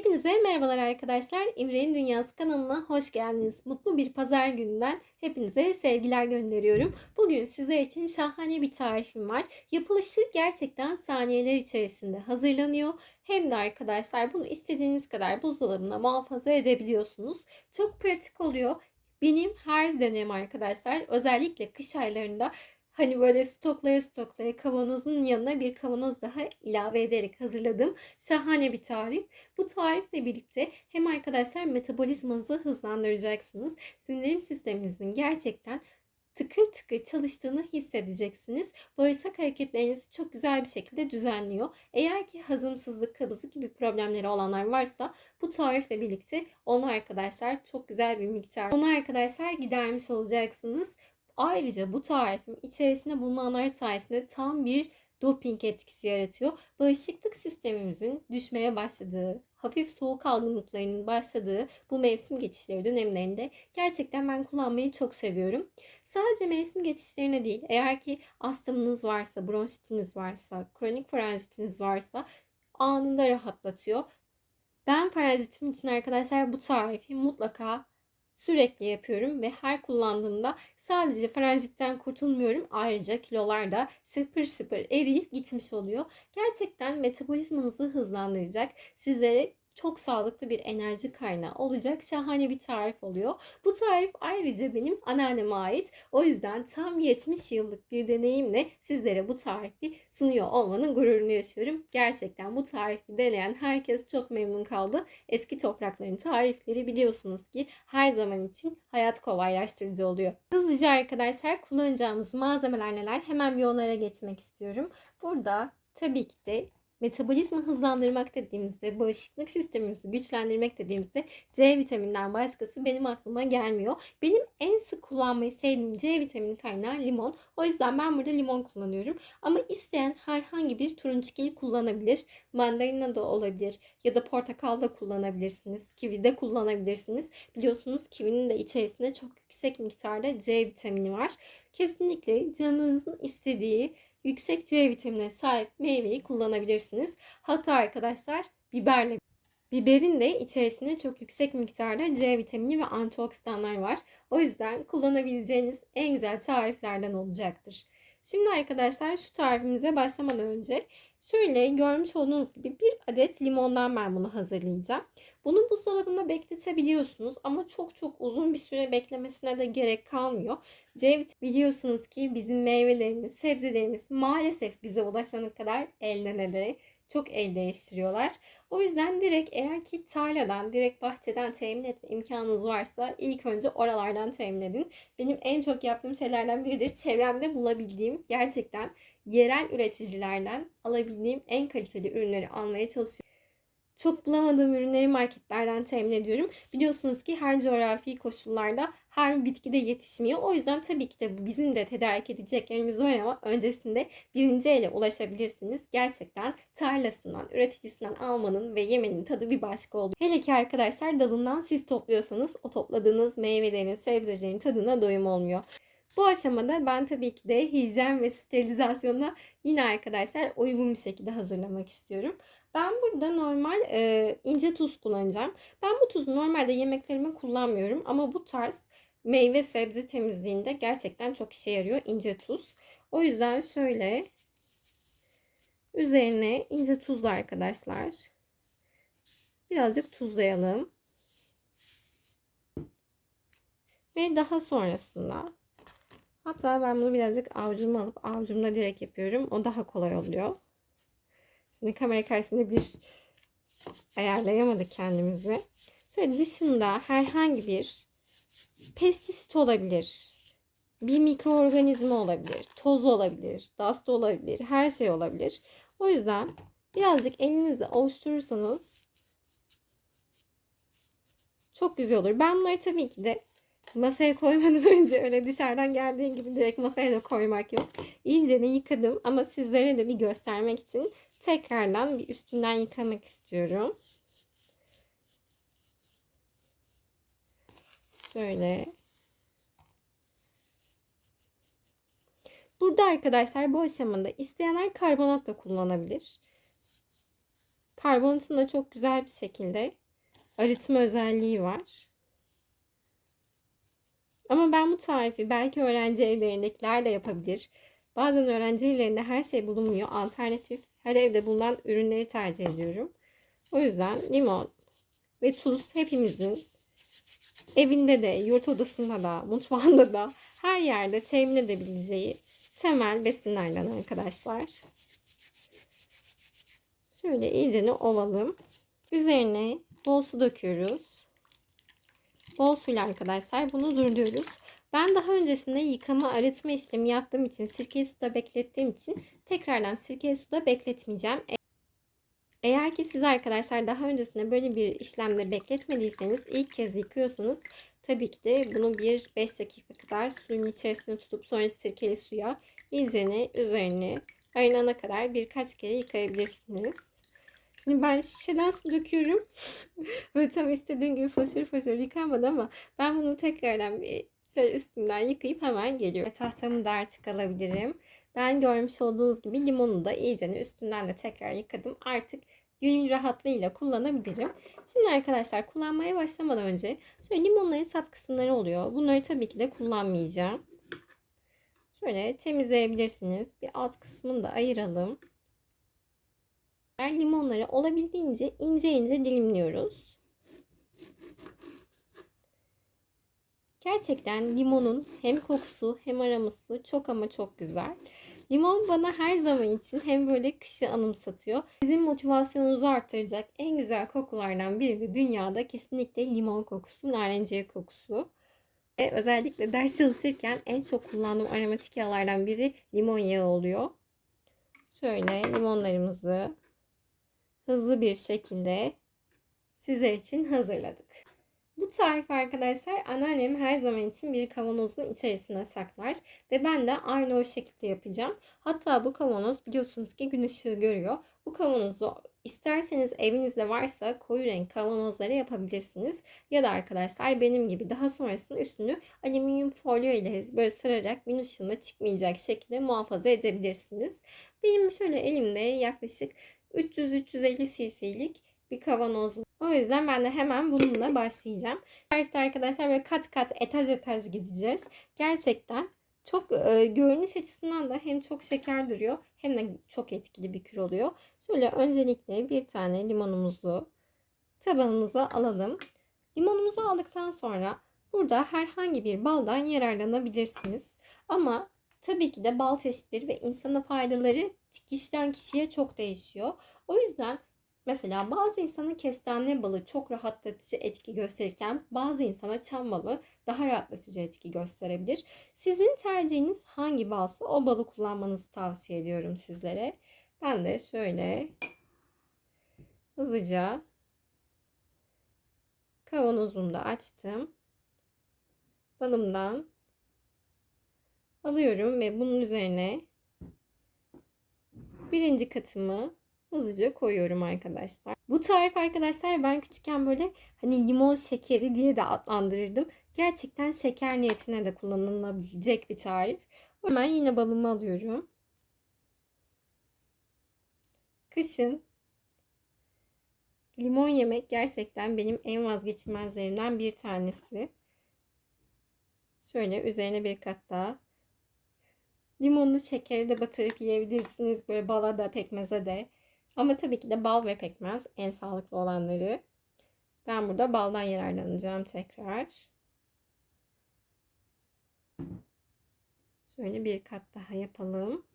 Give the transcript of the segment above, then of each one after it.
Hepinize merhabalar arkadaşlar. İmre'nin Dünyası kanalına hoş geldiniz. Mutlu bir pazar gününden hepinize sevgiler gönderiyorum. Bugün sizler için şahane bir tarifim var. Yapılışı gerçekten saniyeler içerisinde hazırlanıyor. Hem de arkadaşlar bunu istediğiniz kadar buzdolabına muhafaza edebiliyorsunuz. Çok pratik oluyor. Benim her dönem arkadaşlar özellikle kış aylarında Hani böyle stoklaya stoklaya kavanozun yanına bir kavanoz daha ilave ederek hazırladım. Şahane bir tarif. Bu tarifle birlikte hem arkadaşlar metabolizmanızı hızlandıracaksınız. Sindirim sisteminizin gerçekten tıkır tıkır çalıştığını hissedeceksiniz. Bağırsak hareketlerinizi çok güzel bir şekilde düzenliyor. Eğer ki hazımsızlık, kabızlık gibi problemleri olanlar varsa bu tarifle birlikte onu arkadaşlar çok güzel bir miktar onu arkadaşlar gidermiş olacaksınız. Ayrıca bu tarifin içerisinde bulunanlar sayesinde tam bir doping etkisi yaratıyor. Bağışıklık sistemimizin düşmeye başladığı, hafif soğuk algınlıklarının başladığı bu mevsim geçişleri dönemlerinde gerçekten ben kullanmayı çok seviyorum. Sadece mevsim geçişlerine değil, eğer ki astımınız varsa, bronşitiniz varsa, kronik faranjitiniz varsa anında rahatlatıyor. Ben parazitim için arkadaşlar bu tarifi mutlaka sürekli yapıyorum ve her kullandığımda sadece faranjitten kurtulmuyorum. Ayrıca kilolar da sıfır sıfır eriyip gitmiş oluyor. Gerçekten metabolizmanızı hızlandıracak, sizlere çok sağlıklı bir enerji kaynağı olacak şahane bir tarif oluyor. Bu tarif ayrıca benim anneanneme ait. O yüzden tam 70 yıllık bir deneyimle sizlere bu tarifi sunuyor olmanın gururunu yaşıyorum. Gerçekten bu tarifi deneyen herkes çok memnun kaldı. Eski toprakların tarifleri biliyorsunuz ki her zaman için hayat kolaylaştırıcı oluyor. Hızlıca arkadaşlar kullanacağımız malzemeler neler? Hemen bir onlara geçmek istiyorum. Burada tabii ki de metabolizma hızlandırmak dediğimizde, bağışıklık sistemimizi güçlendirmek dediğimizde C vitamininden başkası benim aklıma gelmiyor. Benim en sık kullanmayı sevdiğim C vitamini kaynağı limon. O yüzden ben burada limon kullanıyorum. Ama isteyen herhangi bir turunçgil kullanabilir. Mandalina da olabilir ya da portakal da kullanabilirsiniz. Kivi de kullanabilirsiniz. Biliyorsunuz kivinin de içerisinde çok yüksek miktarda C vitamini var. Kesinlikle canınızın istediği yüksek C vitaminine sahip meyveyi kullanabilirsiniz. Hatta arkadaşlar biberle Biberin de içerisinde çok yüksek miktarda C vitamini ve antioksidanlar var. O yüzden kullanabileceğiniz en güzel tariflerden olacaktır. Şimdi arkadaşlar şu tarifimize başlamadan önce şöyle görmüş olduğunuz gibi bir adet limondan ben bunu hazırlayacağım. Bunu buzdolabında bekletebiliyorsunuz ama çok çok uzun bir süre beklemesine de gerek kalmıyor. C biliyorsunuz ki bizim meyvelerimiz, sebzelerimiz maalesef bize ulaşana kadar elden ele çok el değiştiriyorlar. O yüzden direkt eğer ki tarladan, direkt bahçeden temin etme imkanınız varsa ilk önce oralardan temin edin. Benim en çok yaptığım şeylerden biridir. Çevremde bulabildiğim gerçekten yerel üreticilerden alabildiğim en kaliteli ürünleri almaya çalışıyorum. Çok bulamadığım ürünleri marketlerden temin ediyorum. Biliyorsunuz ki her coğrafi koşullarda her bitki de yetişmiyor. O yüzden tabii ki de bizim de tedarik edeceklerimiz var ama öncesinde birinci ele ulaşabilirsiniz. Gerçekten tarlasından, üreticisinden almanın ve yemenin tadı bir başka oluyor. Hele ki arkadaşlar dalından siz topluyorsanız o topladığınız meyvelerin, sebzelerin tadına doyum olmuyor. Bu aşamada ben tabii ki de hijyen ve sterilizasyona yine arkadaşlar uygun bir şekilde hazırlamak istiyorum. Ben burada normal e, ince tuz kullanacağım. Ben bu tuzu normalde yemeklerime kullanmıyorum ama bu tarz meyve sebze temizliğinde gerçekten çok işe yarıyor ince tuz. O yüzden şöyle üzerine ince tuz arkadaşlar. Birazcık tuzlayalım. Ve daha sonrasında hatta ben bunu birazcık avucuma alıp avucumda direkt yapıyorum. O daha kolay oluyor. Şimdi kamera karşısında bir ayarlayamadık kendimizi. Şöyle dışında herhangi bir pestisit olabilir. Bir mikroorganizma olabilir. Toz olabilir. Dust olabilir. Her şey olabilir. O yüzden birazcık elinizle oluşturursanız çok güzel olur. Ben bunları tabii ki de masaya koymadan önce öyle dışarıdan geldiğin gibi direkt masaya da koymak yok. İyice de yıkadım ama sizlere de bir göstermek için tekrardan bir üstünden yıkamak istiyorum. Şöyle. Burada arkadaşlar bu aşamada isteyenler karbonat da kullanabilir. Karbonatın da çok güzel bir şekilde arıtma özelliği var. Ama ben bu tarifi belki öğrenci evlerindekiler de yapabilir. Bazen öğrenci evlerinde her şey bulunmuyor. Alternatif her evde bulunan ürünleri tercih ediyorum. O yüzden limon ve tuz hepimizin evinde de, yurt odasında da, mutfağında da her yerde temin edebileceği temel besinlerden arkadaşlar. Şöyle iyicene ovalım. Üzerine bol su döküyoruz. Bol suyla arkadaşlar bunu durduruyoruz. Ben daha öncesinde yıkama arıtma işlemi yaptığım için sirkeyi suda beklettiğim için tekrardan sirkeyi suda bekletmeyeceğim. Eğer ki siz arkadaşlar daha öncesinde böyle bir işlemde bekletmediyseniz ilk kez yıkıyorsanız tabii ki de bunu bir 5 dakika kadar suyun içerisine tutup sonra sirkeli suya iyicene üzerine ayrılana kadar birkaç kere yıkayabilirsiniz. Şimdi ben şişeden su döküyorum. Böyle tam istediğim gibi foşur foşur yıkanmadı ama ben bunu tekrardan bir şöyle üstünden yıkayıp hemen geliyorum. Tahtamı da artık alabilirim. Ben görmüş olduğunuz gibi limonu da iyice üstünden de tekrar yıkadım. Artık gönül rahatlığıyla kullanabilirim. Şimdi arkadaşlar kullanmaya başlamadan önce şöyle limonların sap kısımları oluyor. Bunları tabii ki de kullanmayacağım. Şöyle temizleyebilirsiniz. Bir alt kısmını da ayıralım. Limonları olabildiğince ince ince dilimliyoruz. Gerçekten limonun hem kokusu hem aroması çok ama çok güzel. Limon bana her zaman için hem böyle kışı anımsatıyor. Sizin motivasyonunuzu arttıracak en güzel kokulardan biri de dünyada kesinlikle limon kokusu, narenciye kokusu. Ve özellikle ders çalışırken en çok kullandığım aromatik yağlardan biri limon yağı oluyor. Şöyle limonlarımızı hızlı bir şekilde sizler için hazırladık. Bu tarif arkadaşlar anneannem her zaman için bir kavanozun içerisine saklar ve ben de aynı o şekilde yapacağım. Hatta bu kavanoz biliyorsunuz ki gün ışığı görüyor. Bu kavanozu isterseniz evinizde varsa koyu renk kavanozları yapabilirsiniz. Ya da arkadaşlar benim gibi daha sonrasında üstünü alüminyum folyo ile böyle sırarak gün ışığında çıkmayacak şekilde muhafaza edebilirsiniz. Benim şöyle elimde yaklaşık 300-350 cc'lik bir kavanoz. O yüzden ben de hemen bununla başlayacağım. Tarifte arkadaşlar böyle kat kat etaj etaj gideceğiz. Gerçekten çok e, görünüş açısından da hem çok şeker duruyor hem de çok etkili bir kür oluyor. Şöyle öncelikle bir tane limonumuzu tabanımıza alalım. Limonumuzu aldıktan sonra burada herhangi bir baldan yararlanabilirsiniz. Ama tabii ki de bal çeşitleri ve insana faydaları kişiden kişiye çok değişiyor. O yüzden Mesela bazı insana kestane balı çok rahatlatıcı etki gösterirken bazı insana çam balı daha rahatlatıcı etki gösterebilir. Sizin tercihiniz hangi balsa o balı kullanmanızı tavsiye ediyorum sizlere. Ben de şöyle hızlıca kavanozumu da açtım. Balımdan alıyorum ve bunun üzerine birinci katımı hızlıca koyuyorum arkadaşlar. Bu tarif arkadaşlar ben küçükken böyle hani limon şekeri diye de adlandırırdım. Gerçekten şeker niyetine de kullanılabilecek bir tarif. Hemen yine balımı alıyorum. Kışın limon yemek gerçekten benim en vazgeçilmezlerimden bir tanesi. Şöyle üzerine bir kat daha limonlu şekeri de batırıp yiyebilirsiniz. Böyle bala da pekmeze de. Ama tabii ki de bal ve pekmez en sağlıklı olanları. Ben burada baldan yararlanacağım tekrar. Şöyle bir kat daha yapalım.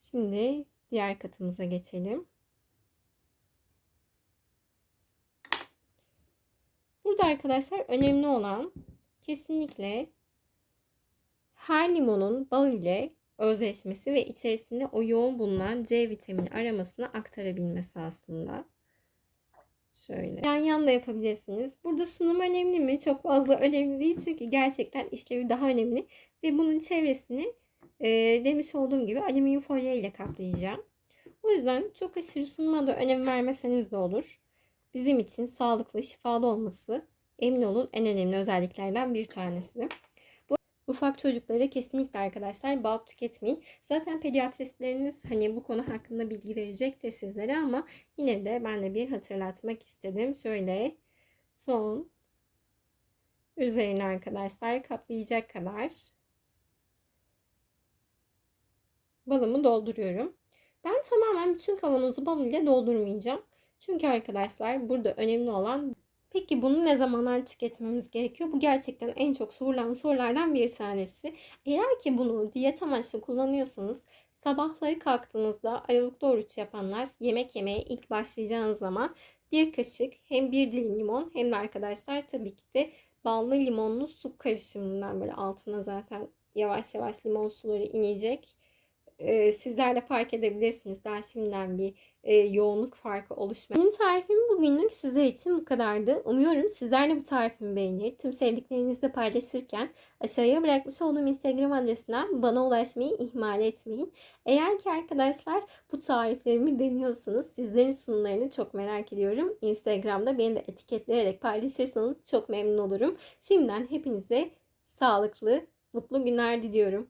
Şimdi diğer katımıza geçelim. Burada arkadaşlar önemli olan kesinlikle her limonun bal ile özleşmesi ve içerisinde o yoğun bulunan C vitamini aramasını aktarabilmesi aslında. Şöyle. Yan yan da yapabilirsiniz. Burada sunum önemli mi? Çok fazla önemli değil. Çünkü gerçekten işlevi daha önemli. Ve bunun çevresini e, demiş olduğum gibi alüminyum folyo ile kaplayacağım. O yüzden çok aşırı sunuma da önem vermeseniz de olur. Bizim için sağlıklı, şifalı olması emin olun en önemli özelliklerden bir tanesi. Ufak çocuklara kesinlikle arkadaşlar bal tüketmeyin. Zaten pediatristleriniz hani bu konu hakkında bilgi verecektir sizlere ama yine de ben de bir hatırlatmak istedim. Şöyle son üzerine arkadaşlar kaplayacak kadar balımı dolduruyorum. Ben tamamen bütün kavanozu bal ile doldurmayacağım. Çünkü arkadaşlar burada önemli olan peki bunu ne zamanlar tüketmemiz gerekiyor? Bu gerçekten en çok sorulan sorulardan bir tanesi. Eğer ki bunu diyet amaçlı kullanıyorsanız sabahları kalktığınızda aralıklı oruç yapanlar yemek yemeye ilk başlayacağınız zaman bir kaşık hem bir dilim limon hem de arkadaşlar tabii ki de ballı limonlu su karışımından böyle altına zaten yavaş yavaş limon suları inecek e, sizler de fark edebilirsiniz. Daha şimdiden bir e, yoğunluk farkı oluşmuyor. Benim tarifim bugünlük sizler için bu kadardı. Umuyorum sizler de bu tarifimi beğenir. Tüm sevdiklerinizle paylaşırken aşağıya bırakmış olduğum Instagram adresinden bana ulaşmayı ihmal etmeyin. Eğer ki arkadaşlar bu tariflerimi deniyorsanız sizlerin sunumlarını çok merak ediyorum. Instagram'da beni de etiketleyerek paylaşırsanız çok memnun olurum. Şimdiden hepinize sağlıklı, mutlu günler diliyorum.